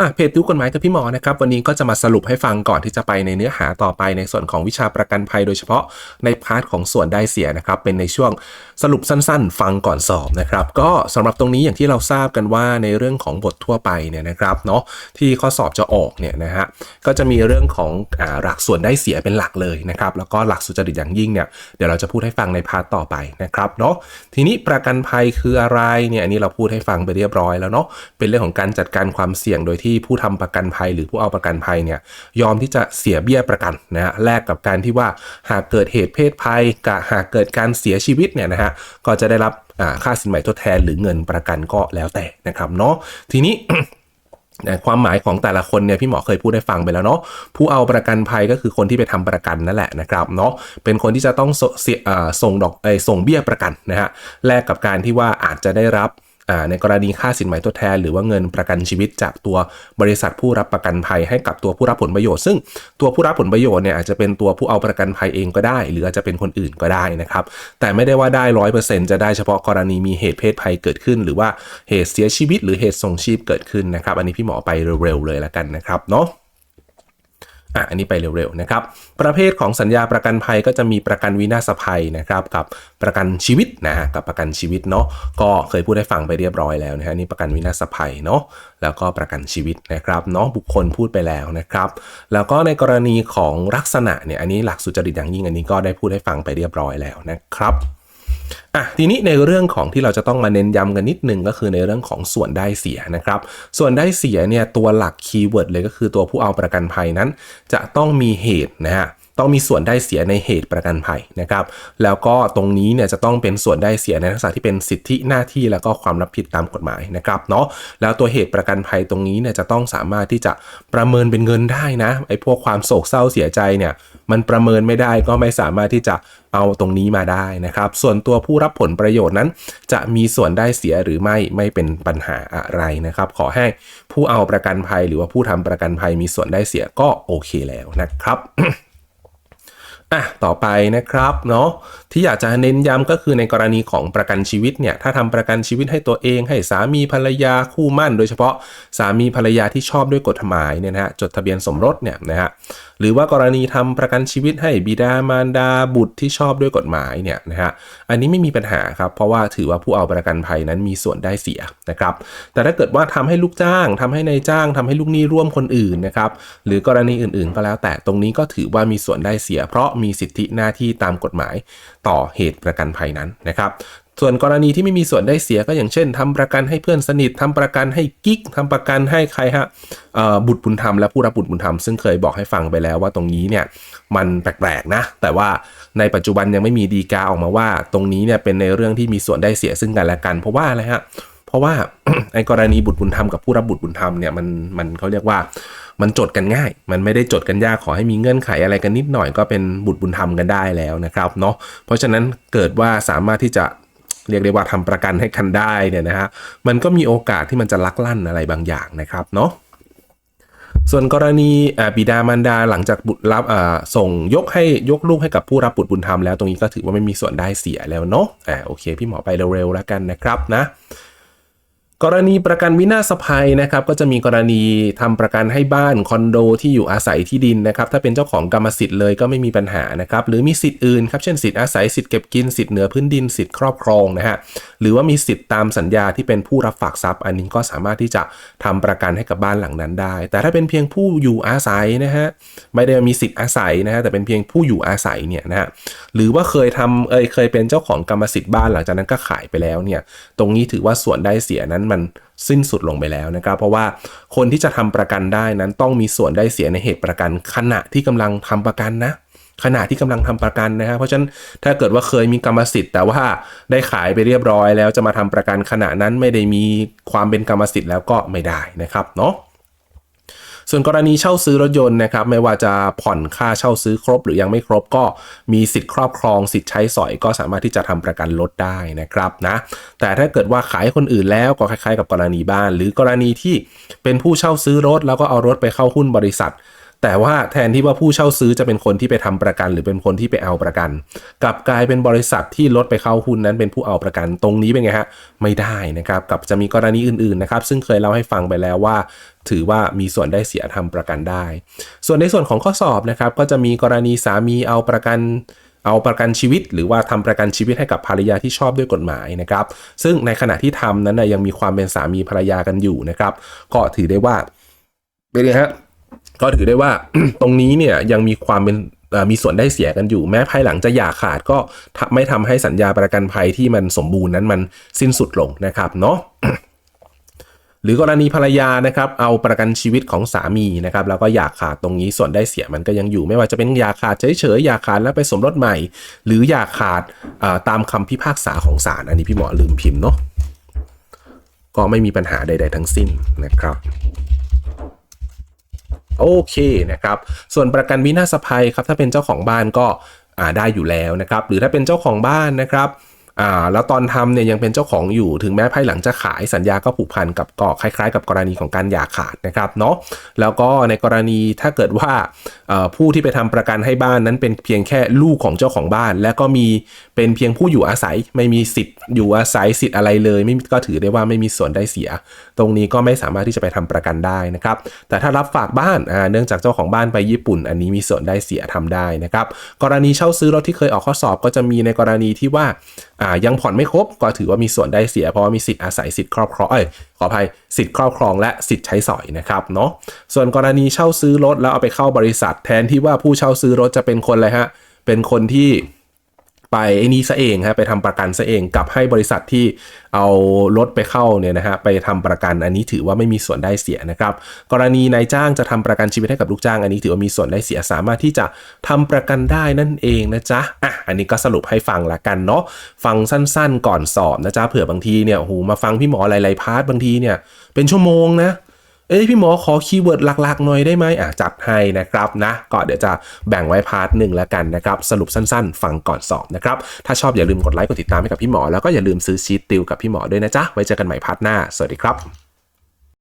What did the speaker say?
อะเพจดูกฎหมายกับพี่หมอนะครับวันนี้ก็จะมาสรุปให้ฟังก่อนที่จะไปในเนื้อหาต่อไปในส่วนของวิชาประกันภัยโดยเฉพาะในพาร์ทของส่วนได้เสียนะครับเป็นในช่วงสรุปสั้นๆ ฟังก่อนสอบนะครับก็สำหรับตรงนี้อย่างที่เราทราบกันว่าในเรื่องของบททั่วไปเนี่ยนะครับเนาะที่ข้อสอบจะออกเนี่ยนะฮะก็จะมีเรื่องของอ่าหลักส่วนได้เสียเป็นหลักเลยนะครับแล้วก็หลักสุจริตอย่างยิ่งเนี่ยเดี๋ยวเราจะพูดให้ฟังในพาร์ทต่อไปนะครับเนาะทีนี้ประกันภัยคืออะไรเนี่ยอันนี้เราพูดให้ฟังไปเรียบร้อยแล้วเนาะเป็นเรื่องของการจัดการความเสี่ยงโดยที่ผู้ทำประกันภัยหรือผู้เอาประกันภัยเนี่ยยอมที่จะเสียเบี้ยประกันนะฮะแลกกับการที่ว่าหากเกิดเหตุเพศภัยกับหากเกิดการเสียชีวิตเนี่ยนะฮะก็จะได้รับค่าสินใหม่ทดแทนหรือเงินประกันก็แล้วแต่นะครับเนาะทีนี้ความหมายของแต่ละคนเนี่ยพี่หมอเคยพูดให้ฟังไปแล้วเนาะผู้เอาประกันภัยก็คือคนที่ไปทำประกันนั่นแหละนะครับเนาะเป็นคนที่จะต้องสเสียอ่ส่งดอกเอส่งเบี้ยประกันนะฮะแลกกับการที่ว่าอาจจะได้รับ ในกรณีค่าสินไหมทดแทน หรือว่าเงินประกันชีวิตจากตัวบริษัทผู้รับประกันภัยให้กับตัวผู้รับผลประโยชน์ ซึ่งตัวผู้รับผลประโยชน์เนี่ยอาจจะเป็นตัวผู้เอาประกันภัยเองก็ได้ หรืออาจจะเป็นคนอื่นก็ได้นะครับ แต่ไม่ได้ว่าได้ร้อยเปอร์เซ็นต์จะได้เฉพาะกรณีมีเหตุเพศภัยเกิดขึ้น หรือว่าเหตุเสียชีวิต หรือเหตุส่งชีพเกิดขึ้นนะครับ อันนี้พี่หมอไปเร็วๆเลยแล้วกันนะครับเนาะ อะอันนี้ไปเร็วๆนะครับ ประเภทของสัญญาประกันภัยก็จะมีประกันวินาศภัยนะครับกับประกันชีวิตนะฮะกับประกันชีวิตเนาะก็เคยพูดให้ฟังไปเรียบร้อยแล้วนะฮะนี่ประกันวินาศภัยเนาะแล้วก็ประกันชีวิตนะครับเนาะบุคคลพูดไปแล้วนะครับ แล้วก็ในกรณีของลักษณะเนี่ยอันนี้หลักสุจริตอย่างยิ่งอันนี้ก็ได้พูดให้ฟังไปเรียบร้อยแล้วนะครับ อะทีนี้ในเรื่องของที่เราจะต้องมาเน้นย้ำกันนิดนึงก็คือในเรื่องของส่วนได้เสียนะครับ ส่วนได้เสียเนี่ยตัวหลักคีย์เวิร์ดเลยก็คือตัวผู้เอาประกันภัยนั้น จะต้องมีเหตุนะฮะ ต้องมีส่วนได้เสียในเหตุประกันภัยนะครับ แล้วก็ตรงนี้เนี่ยจะต้องเป็นส่วนได้เสียในลักษณะที่เป็นสิทธิหน้าที่แล้วก็ความรับผิดตามกฎหมายนะครับเนาะแล้วตัวเหตุประกันภัยตรงนี้เนี่ยจะต้องสามารถที่จะประเมินเป็นเงินได้นะไอ้พวกความโศกเศร้าเสียใจเนี่ยมันประเมินไม่ได้ก็ไม่สามารถที่จะเอาตรงนี้มาได้นะครับ ส่วนตัวผู้รับผลประโยชน์นั้น จะมีส่วนได้เสียหรือไม่ไม่เป็นปัญหาอะไรนะครับ ขอให้ผู้เอาประกันภัยหรือว่าผู้ทำประกันภัยมีส่วนได้เสียก็โอเคแล้วนะครับ อะต่อไปนะครับเนาะที่อยากจะเน้นย้ำก็คือในกรณีของประกันชีวิตเนี่ยถ้าทำประกันชีวิตให้ตัวเองให้สามีภรรยาคู่มั่น โดยเฉพาะสามีภรรยาที่ชอบด้วยกฎหมายเนี่ยนะฮะจดทะเบียนสมรสเนี่ยนะฮะหรือว่ากรณีทำประกันชีวิตให้บิดามารดาบุตรที่ชอบด้วยกฎหมายเนี่ยนะฮะอันนี้ไม่มีปัญหาครับเพราะว่าถือว่าผู้เอาประกันภัยนั้นมีส่วนได้เสียนะครับแต่ถ้าเกิดว่าทำให้ลูกจ้างทำให้ในายจ้างทำให้ลูกหนี้ร่วมคนอื่นนะครับหรือกรณีอื่นๆ ก็แล้วแต่ตรงนี้ก็ถือว่ามีส่วนได้เสีย เพราะมีสิทธิหน้าที่ตามกฎหมายต่อเหตุประกันภัยนั้นนะครับส่วนกรณีที่ไม่มีส่วนได้เสียก็อย่างเช่นทำประกันให้เพื่อนสนิททำประกันให้กิ๊กทำประกันให้ใครฮะบุตรบุญธรรมและผู้รับบุตรบุญธรรมซึ่งเคยบอกให้ฟังไปแล้วว่าตรงนี้เนี่ยมันแปลกๆนะ แต่ว่าในปัจจุบันยังไม่มีดีกาออกมาว่า ตรงนี้เนี่ยเป็นในเรื่องที่มีส่วนได้เสียซึ่งกันและกัน เพราะว่าอะไรฮะเพราะว่าไอ้กรณีบุตรบุญธรรมกับผู้รับบุตรบุญธรรมเนี่ยมันมันเขาเรียกว่า มันจดกันง่าย มันไม่ได้จดกันยากขอให้มีเงื่อนไขอะไรกันนิดหน่อยก็เป็นบุตรบุญธรรมกันได้แล้วนะครับเนาะเพราะฉะนั้นเกิดว่าสามารถที่จะเรียกได้ว่าทำประกันให้คันได้เนี่ยนะฮะมันก็มีโอกาสที่มันจะลักลั่นอะไรบางอย่างนะครับเนาะส่วนกรณีบิดามารดาหลังจากบุตรรับส่งยกให้ยกลูกให้กับผู้รับบุตรบุญธรรมแล้วตรงนี้ก็ถือว่าไม่มีส่วนได้เสียแล้วเนาะอ่าโอเค พี่หมอไปเร็วๆแล้วกันนะครับนะ กรณีประกันวินาศภัยนะครับก็จะมีกรณีทำประกันให้บ้านคอนโดที่อยู่อาศัยที่ดินนะครับถ้าเป็นเจ้าของกรรมสิทธิ์เลยก็ไม่มีปัญหานะครับหรือมีสิทธิ์อื่นครับเช่นสิทธิ์อาศัยสิทธิ์เก็บกินสิทธิ์เหนือพื้นดินสิทธิ์ครอบครองนะฮะหรือว่ามีสิทธิ์ตามสัญญาที่เป็นผู้รับฝากทรัพย์ อันนี้ก็สามารถที่จะทำประกันให้กับบ้านหลังนั้นได้ แต่ถ้าเป็นเพียงผู้อยู่อาศัยนะฮะไม่ได้มีสิทธิ์อาศัยนะฮะแต่เป็นเพียงผู้อยู่อาศัยเนี่ยนะฮะหรือว่าเคยทำเอยเคยเป็นเจ้าของกรรมสิทธิ์บ้านหลังจากนั้นก็ขายไปแล้วเนี่ยตรงนี้ถือว่าส่วนได้เสียนั้นมันสิ้นสุดลงไปแล้วนะครับ เพราะว่าคนที่จะทำประกันได้นั้นต้องมีส่วนได้เสียในเหตุประกัน ขณะที่กำลังทำประกันนะขณะที่กำลังทำประกันนะฮะเพราะฉะนั้นถ้าเกิดว่าเคยมีกรรมสิทธิ์ แต่ว่าได้ขายไปเรียบร้อยแล้วจะมาทำประกันขณะนั้นไม่ได้มีความเป็นกรรมสิทธิ์แล้วก็ไม่ได้นะครับเนาะ ส่วนกรณีเช่าซื้อรถยนต์นะครับไม่ว่าจะผ่อนค่าเช่าซื้อครบ หรือยังไม่ครบก็มีสิทธิ์ครอบครองสิทธิ์ใช้สอยก็สามารถที่จะทำประกันรถได้นะครับนะแต่ถ้าเกิดว่าขายคนอื่นแล้วก็คล้ายๆ กับกรณีบ้าน หรือกรณีที่เป็นผู้เช่าซื้อรถแล้วก็เอารถไปเข้าหุ้นบริษัท แต่ว่าแทนที่ว่าผู้เช่าซื้อจะเป็นคนที่ไปทำประกัน หรือเป็นคนที่ไปเอาประกัน กลับกลายเป็นบริษัทที่ลดไปเข้าหุ้นนั้นเป็นผู้เอาประกัน ตรงนี้เป็นไงฮะไม่ได้นะครับกับจะมีกรณีอื่นๆนะครับซึ่งเคยเล่าให้ฟังไปแล้วว่า ถือว่ามีส่วนได้เสียทำประกันได้ ส่วนในส่วนของข้อสอบนะครับก็จะมีกรณีสามีเอาประกันเอาประกันชีวิตหรือว่าทำประกันชีวิตให้กับภรรยาที่ชอบด้วยกฎหมายนะครับ ซึ่งในขณะที่ทำนั้นนะยังมีความเป็นสามีภรรยากันอยู่นะครับ ก็ถือได้ว่าเป็นไงฮะ ก็ถือได้ว่าตรงนี้เนี่ยยังมีความเป็นมีส่วนได้เสียกันอยู่แม้ภายหลังจะหย่าขาดก็ไม่ทำให้สัญญาประกันภัยที่มันสมบูรณ์นั้นมันสิ้นสุดลงนะครับเนาะหรือกรณีภรรยานะครับเอาประกันชีวิตของสามีนะครับแล้วก็อยากขาดตรงนี้ส่วนได้เสียมันก็ยังอยู่ ไม่ว่าจะเป็นอยากขาดเฉยๆอยากขาดแล้วไปสมรสใหม่ หรืออยากขาดตามคำพิพากษาของศาลอันนี้พี่หมอลืมพิมพ์เนาะก็ไม่มีปัญหาใด ๆ ทั้งสิ้นนะครับ โอเคนะครับ ส่วนประกันวินาศภัยครับถ้าเป็นเจ้าของบ้านก็ได้อยู่แล้วนะครับ หรือถ้าเป็นเจ้าของบ้านนะครับ อ่าแล้วตอนทำเนี่ยยังเป็นเจ้าของอยู่ถึงแม้ภายหลังจะขายสัญญาก็ผูกพันกับก็คล้ายๆ กับกรณีของการหย่าขาดนะครับเนาะแล้วก็ในกรณีถ้าเกิดว่าผู้ที่ไปทำประกันให้บ้านนั้นเป็นเพียงแค่ลูกของเจ้าของบ้าน และก็มีเป็นเพียงผู้อยู่อาศัย ไม่มีสิทธิ์อยู่อาศัยสิทธิ์อะไรเลย ไม่ก็ถือได้ว่าไม่มีส่วนได้เสีย ตรงนี้ก็ไม่สามารถที่จะไปทำประกันได้นะครับแต่ถ้ารับฝากบ้านอ่าเนื่องจากเจ้าของบ้านไปญี่ปุ่น อันนี้มีส่วนได้เสียทำได้นะครับกรณีเช่าซื้อรถที่เคยออกข้อสอบก็จะมีในกรณีที่ว่ายังผ่อนไม่ครบก็ถือว่ามีส่วนได้เสีย เพราะว่ามีสิทธิ์อาศัยสิทธิ์ครอบครองเอ้ยขออภัยสิทธิ์ครอบครองและสิทธิ์ใช้สอยนะครับเนาะส่วนกรณีเช่าซื้อรถแล้วเอาไปเข้าบริษัท แทนที่ว่าผู้เช่าซื้อรถจะเป็นคนอะไรฮะเป็นคนที่ ไปไอ้นี้ซะเองฮะไปทำประกันซะเองกลับให้บริษัทที่เอารถไปเข้าเนี่ยนะฮะไปทำประกันอันนี้ถือว่าไม่มีส่วนได้เสียนะครับ กรณีนายจ้างจะทำประกันชีวิตให้กับลูกจ้างอันนี้ถือว่ามีส่วนได้เสียสามารถที่จะทำประกันได้นั่นเองนะจ๊ะอะอันนี้ก็สรุปให้ฟังละกันเนาะฟังสั้นๆ ก่อนสอบนะจ๊ะเผื่อบางทีเนี่ยโอ้โหมาฟังพี่หมอหลายๆพาร์ทบางทีเนี่ยเป็นชั่วโมงนะ เอ้ยพี่หมอขอคีย์เวิร์ดหลักๆหน่อยได้ไหมอะจัดให้นะครับนะก็เดี๋ยวจะแบ่งไว้พาร์ทหนึ่งแล้วกันนะครับสรุปสั้นๆ ฟังก่อนสอบนะครับถ้าชอบอย่าลืมกดไลค์กดติดตามให้กับพี่หมอแล้วก็อย่าลืมซื้อชีตติวกับพี่หมอด้วยนะจ๊ะไว้เจอกันใหม่พาร์ทหน้าสวัสดีครับ